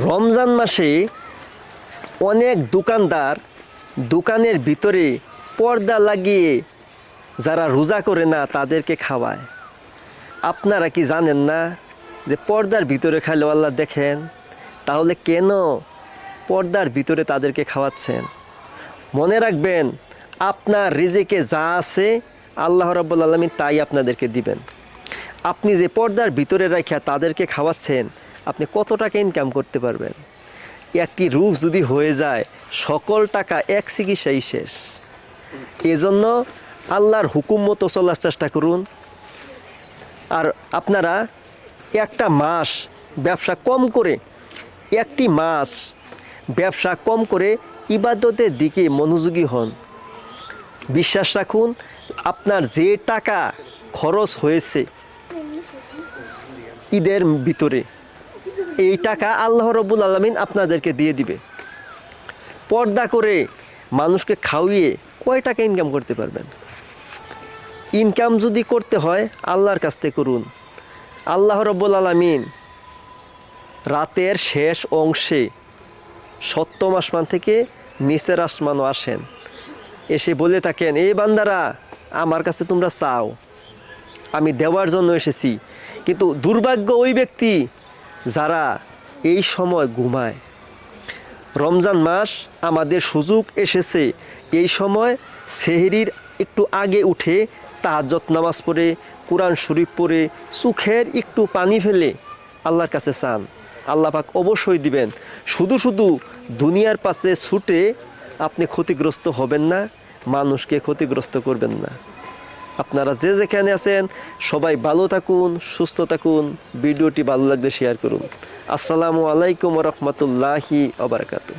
রমজান মাসে অনেক দোকানদার দোকানের ভিতরে পর্দা লাগিয়ে যারা রোজা করে না, তাদেরকে খাওয়ায়। আপনারা কি জানেন না যে পর্দার ভিতরে খাইলে আল্লাহ দেখেন? তাহলে কেন পর্দার ভিতরে তাদেরকে খাওয়াচ্ছেন? মনে রাখবেন, আপনার রিজেকে যা আছে আল্লাহ রাব্বুল আলমী তাই আপনাদেরকে দিবেন। আপনি যে পর্দার ভিতরে রাখিয়া তাদেরকে খাওয়াচ্ছেন আপনি কত টাকা ইনকাম করতে পারবেন? একটি রোগ যদি হয়ে যায়, সকল টাকা এক চিকিৎসাই শেষ। এজন্য আল্লাহর হুকুম মতো চলার চেষ্টা করুন। আর আপনারা একটা মাস ব্যবসা কম করে, একটি মাস ব্যবসা কম করে ইবাদতের দিকে মনোযোগী হন। বিশ্বাস রাখুন, আপনার যে টাকা খরচ হয়েছে, ঈদের ভিতরে এই টাকা আল্লাহ রব্বুল আলমিন আপনাদেরকে দিয়ে দিবে। পর্দা করে মানুষকে খাওয়িয়ে কয় টাকা ইনকাম করতে পারবেন? ইনকাম যদি করতে হয়, আল্লাহর কাছ থেকে করুন। আল্লাহ রব্বুল আলমিন রাতের শেষ অংশে সপ্তম আসমান থেকে নিচের আসমানও আসেন। এসে বলে থাকেন এই বান্দারা, আমার কাছে তোমরা চাও। আমি দেওয়ার জন্য এসেছি। কিন্তু দুর্ভাগ্য ওই ব্যক্তি যারা এই সময় ঘুমায়। রমজান মাস আমাদের সুযোগ এসেছে। এই সময় সেহরির একটু আগে উঠে তাহাজ্জত নামাজ পড়ে, কোরআন শরীফ পড়ে, সুখের একটু পানি ফেলে আল্লাহর কাছে চান। আল্লাহ পাক অবশ্যই দিবেন। শুধু শুধু দুনিয়ার পাশে ছুটে আপনি ক্ষতিগ্রস্ত হবেন না, মানুষকে ক্ষতিগ্রস্ত করবেন না। আপনারা যে যেখানে আছেন, সবাই ভালো থাকুন, সুস্থ থাকুন, ভিডিওটি ভালো লাগলে শেয়ার করুন। আসসালামু আলাইকুম রহমতুল্লাহি আবরকাতুহ